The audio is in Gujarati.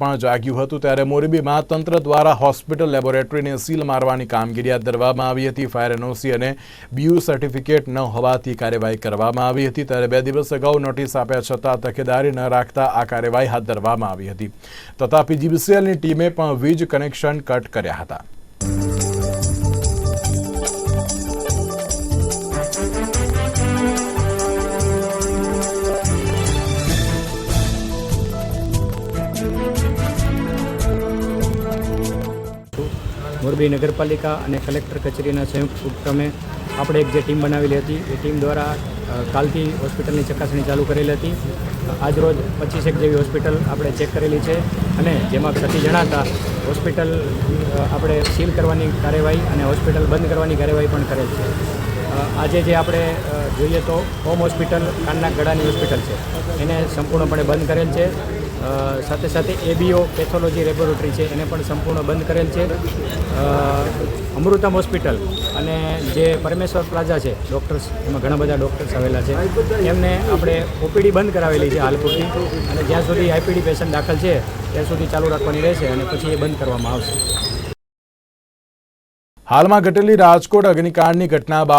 પણ જાગ્યું હતું ત્યારે મોરબીમાં તંત્ર દ્વારા હોસ્પિટલ લેબોરેટરીને સીલ મારવાની કામગીરી હાથ ધરવામાં આવી હતી. ફાયર એનઓસી અને બીયુ સર્ટિફિકેટ ન હોવાથી કાર્યવાહી કરવામાં આવી હતી. ત્યારે બે દિવસ અગાઉ નોટિસ આપ્યા છતાં તકેદારી ન રાખતા આ કાર્યવાહી હાથ ધરવામાં આવી હતી. તથાપી જીબીસીએલની ટીમે પણ વીજ કનેક્શન કટ કર્યા હતા. મોરબી નગરપાલિકા અને કલેક્ટર કચેરીના સંયુક્ત ઉપક્રમે આપણે એક જે ટીમ બનાવેલી હતી, એ ટીમ દ્વારા કાલથી હોસ્પિટલની ચકાસણી ચાલુ કરેલી હતી. આજરોજ પચીસેક જેવી હોસ્પિટલ આપણે ચેક કરેલી છે અને જેમાં ક્ષતિ જણાતા હોસ્પિટલ આપણે સીલ કરવાની કાર્યવાહી અને હોસ્પિટલ બંધ કરવાની કાર્યવાહી પણ કરેલ છે. આજે જે આપણે જોઈએ તો હોમ હોસ્પિટલ કાનના ગળાની હોસ્પિટલ છે. એને સંપૂર્ણપણે બંધ કરેલ છે. સાથે સાથે એબીઓ પેથોલોજી લેબોરેટરી છે, એને પણ સંપૂર્ણ બંધ કરેલ છે. અમૃતમ હોસ્પિટલ અને જે પરમેશ્વર પ્લાઝા છે, ડૉક્ટર્સ, એમાં ઘણા બધા ડૉક્ટર્સ આવેલા છે, એમને આપણે ઓપીડી બંધ કરાવેલી છે હાલ પૂરતી. અને જ્યાં સુધી આઈપીડી પેશન્ટ દાખલ છે, ત્યાં સુધી ચાલુ રાખવાની રહેશે અને પછી એ બંધ કરવામાં આવશે. હાલમાં ઘટેલી રાજકોટ અગ્નિકાંડની ઘટના બાદ